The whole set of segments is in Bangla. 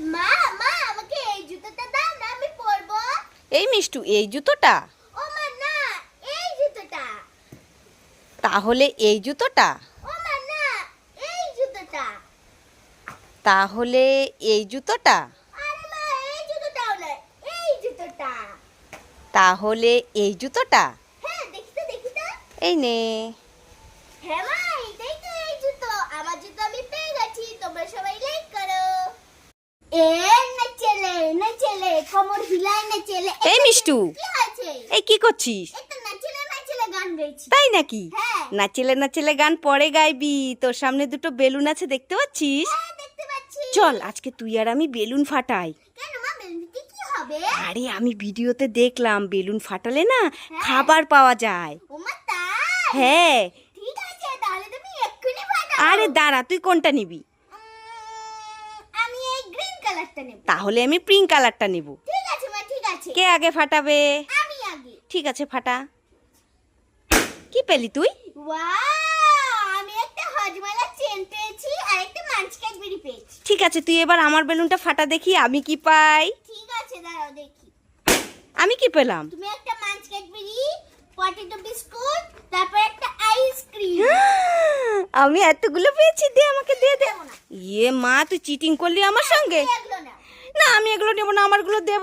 মা মা আমাকে এই জুতোটা দাও না আমি পরবো। এই মিষ্টু এই জুতোটা? ও মা না এই জুতোটা। তাহলে এই জুতোটা? ও মা না এই জুতোটা। তাহলে এই জুতোটা? আরে মা এই জুতোটাও না এই জুতোটা। তাহলে এই জুতোটা? হ্যাঁ দেখি তো দেখি তো। এই নে। হ্যাঁ মা এটাই তো এই জুতো। আমার জুতো আমি পেয়ে গেছি তোমরা সবাই লাইক করো এ না ছেলে না ছেলে কোমর হিলায় না ছেলে এই মিষ্টু। এই কি করছিস? তাই নাকি? হ্যাঁ। নাচেলে নাচেলে গান পরে গাইবি। তোর সামনে দুটো বেলুন আছে দেখতে পাচ্ছিস? হ্যাঁ চল আজকে তুই আর আমি বেলুন ফাটাই। আরে আমি ভিডিওতে দেখলাম বেলুন ফাটালে না খাবার পাওয়া যায়। হ্যাঁ। আরে দাঁড়া তুই কোনটা নিবি উম, আমি এই গ্রিন কালারটা নেব। তাহলে আমি পিঙ্ক কালারটা নেব। ঠিক আছে মা ঠিক আছে। কে আগে ফাটাবে? আমি আগে। ঠিক আছে ফাটা। কি পেলি তুই? ওয়াও আমি একটা হজমালা চেন পেয়েছি আর একটা মাঞ্চকেক বিড়ি পেয়েছি। ঠিক আছে তুই এবার আমার বেলুনটা ফাটা দেখি আমি কি পাই? ঠিক আছে দাঁড়াও দেখি। আমি কি পেলাম? তুমি একটা মাঞ্চকেক বিড়ি পটেটো বিস্কুট তারপর একটা আইসক্রিম আমি এতগুলো পেয়েছি দে আমাকে দে দে। ইয়ে মা তুই চিটিং করলি আমার সঙ্গে? না, আমি এগুলো নেব না, আমারগুলো দে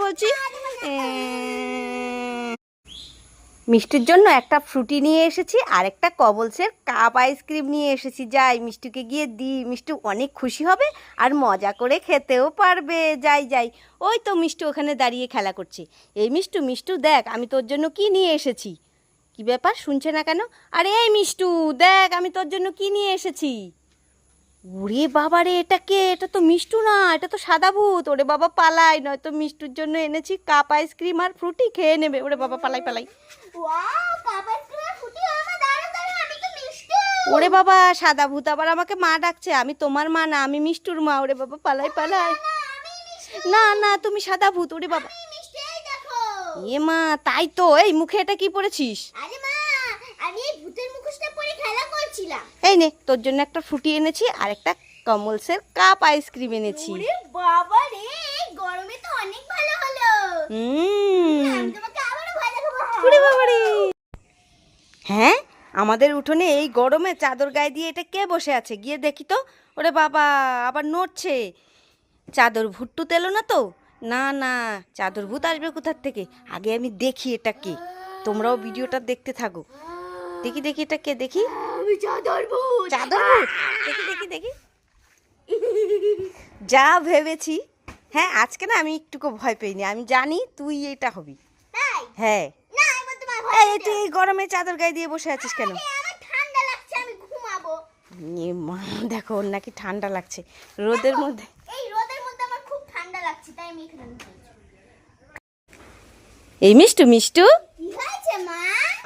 মিষ্টির জন্য একটা ফ্রুটি নিয়ে এসেছি, আর একটা কবলসের কাপ আইসক্রিম নিয়ে এসেছি। যাই, মিষ্টিকে গিয়ে দিই। মিষ্টি অনেক খুশি হবে আর মজা করে খেতেও পারবে। যাই যাই। ওই তো মিষ্টি ওখানে দাঁড়িয়ে খেলা করছে। এই মিষ্টু মিষ্টু, দেখ, আমি তোর জন্য কি নিয়ে এসেছি? কি ব্যাপার? শুনছে না কেন? আরে এই মিষ্টু, দেখ, আমি তোর জন্য কি নিয়ে এসেছি? ওরে বাবা রে এটা কে? এটা তো মিষ্টু না এটা তো সাদা ভূত। ওরে বাবা পালাই। নয়তো মিষ্টুর জন্য এনেছি কাপ আইসক্রিম আর ফ্রুটি খেয়ে নেবে। ওরে বাবা পালাই পালাই। ওরে বাবা সাদা ভূত আবার আমাকে মা ডাকছে। আমি তোমার মা না আমি মিষ্টুর মা। ওরে বাবা পালাই পালাই। না না তুমি সাদা ভূত ওরে বাবা। এ মা তাই তো এই মুখে এটা কি পড়েছিস আরে মা আমি এই ভূতের মুখোশটা পরে এই নে তোর জন্য একটা ফ্রুটি এনেছি আর একটা কমলসের কাপ আইসক্রিম এনেছি। ওরে বাবা রে গরমে তো অনেক ভালো হলো। হুম। তোমাকে আবারও ভয় দেখাবো। ওরে বাবারে। হ্যাঁ আমাদের উঠোনে এই গরমে চাদর গায়ে দিয়ে এটা কে বসে আছে? গিয়ে দেখি তো। ওরে বাবা আবার নড়ছে। চাদর ভুট্টু তেলো না তো? না না চাদর ভূত আসবে কোথার থেকে? আগে আমি দেখি এটা কে। তোমরাও ভিডিওটা দেখতে থাকো। দেখি দেখি এটা কে? দেখি। আমি চাদর ভূত চাদর ভূত দেখি দেখি দেখি। যা ভেবেছি। হ্যাঁ আজকে না আমি একটুকু ভয় পেইনি। আমি জানি তুই এটা হবি। হ্যাঁ। এই তুই এই গরমে চাদর গায়ে দিয়ে বসে আছিস কেন? মা দেখো ওর নাকি ঠান্ডা লাগছে। রোদের মধ্যে এই রোদের মধ্যে আমার খুব ঠান্ডা লাগছে তাই আমি এখানে এই মিষ্টু মিষ্টু? কি হয়েছে মা?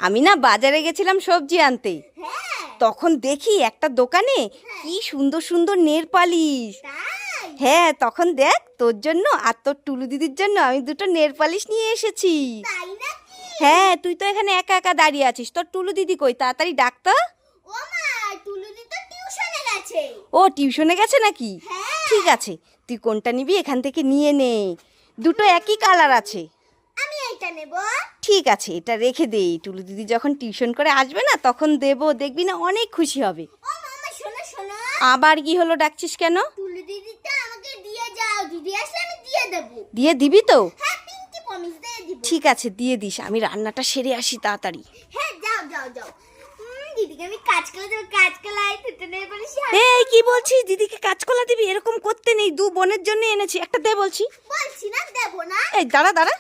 আমি না বাজারে গেছিলাম সবজি আনতে। হ্যাঁ। তখন দেখি একটা দোকানে কি সুন্দর সুন্দর নের পালিশ। হ্যাঁ তখন দেখ তোর জন্য আর তোর টুলু দিদির জন্য আমি দুটো নের পালিশ নিয়ে এসেছি। হ্যাঁ তুই তো এখানে একা একা দাঁড়িয়ে আছিস। তোর টুলু দিদি কই? তাড়াতাড়ি ডাক্তার ও তো টিউশনে গেছে। ও টিউশনে গেছে নাকি? হ্যাঁ। ঠিক আছে তুই কোনটা নিবি এখান থেকে নিয়ে নে। দুটো একই কালার আছে। এইটা নেব? ঠিক আছে এটা রেখে দে। টুলু দিদি যখন টিউশন করে আসবে না তখন দেবো দেখবি না অনেক খুশি হবে। ও মামা শোনো শোনো। আবার কি হলো ডাকছিস কেন? টুলু দিদিটা আমাকে দিয়ে যাও দিদি আসলে আমি দিয়ে দেবো। দিয়ে দিবি তো? হ্যাঁ পিঙ্কি প্রমিস দিয়ে দিব। ঠিক আছে দিয়ে দিস আমি রান্নাটা সেরে আসি তাড়াতাড়ি। হ্যাঁ যাও যাও যাও। দিদিকে আমি কাজ করে দেবো তুই এই কি বলছিস? দিদিকে কাঁচকলা দিবি? এরকম করতে নেই দু বোনের জন্য এনেছি। একটা দে বলছি। বলছি না দেবো না। এই দাঁড়া দাঁড়া।